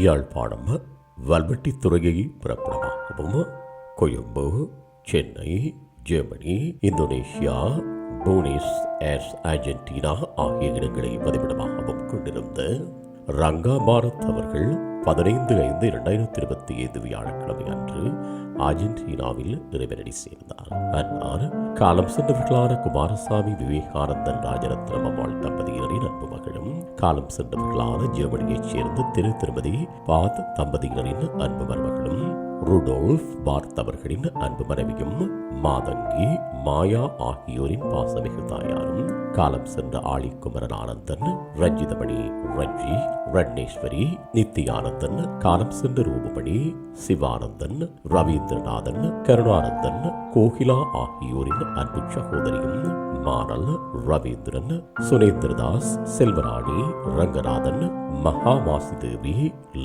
யாழ்ப்பாணம் வல்வெட்டித்துறையை பிறப்பிடமாகவும் Colombo Chennai Germany Indonesia Buenos Aires Argentina ஆகிய இடங்களை பதிவிடமாகவும் கொண்டிருந்த ரங்கா பாரத் அவர்கள் பதினைந்து ஐந்து இரண்டாயிரத்தி இருபத்தி ஐந்து வியாழக்கிழமை அன்று அர்ஜென்டினாவில் இறைவனடி சேர்ந்தார். அன்னார் காலம் சென்றவர்களான குமாரசாமி விவேகானந்தன் ராஜரத்னம் அம்மாள் தம்பதியினரின் அன்பு மகளும் காலம் சென்றவர்களான ஜெர்மனியைச் சேர்ந்த திரு திருமதி பாத் தம்பதியினரின் அன்பு மருமகளும் ருடோல்ஃப் பார்த் அவர்களின் அன்பு மனைவியும் மாதங்கி மாயா ஆகியோரின் பாசமிகு தாயாரும் காலம் சென்ற ஆழிக்குமரன் ஆனந்தன் ரஞ்சிதமணி ரஞ்சி ரட்னேஸ்வரி நித்தியானந்தன் காலம் சென்ற ரூபமணி சிவானந்தன் ரவீந்திரநாதன் கருணானந்தன் கோகிலா ஆகியோரின் அன்பு சகோதரியும் மானல் ரவீந்திரன் சுனேந்திரதாஸ் செல்வராணி ரங்கநாதன் மகாவாசுதேவி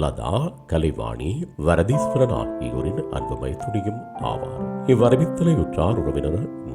லதா கலைவாணி வரதீஸ்வரன் ஆகியோரின் அன்பு மைத்துனியும் ஆவார். இவ்வரவித்தலையுற்றார் உறவினர்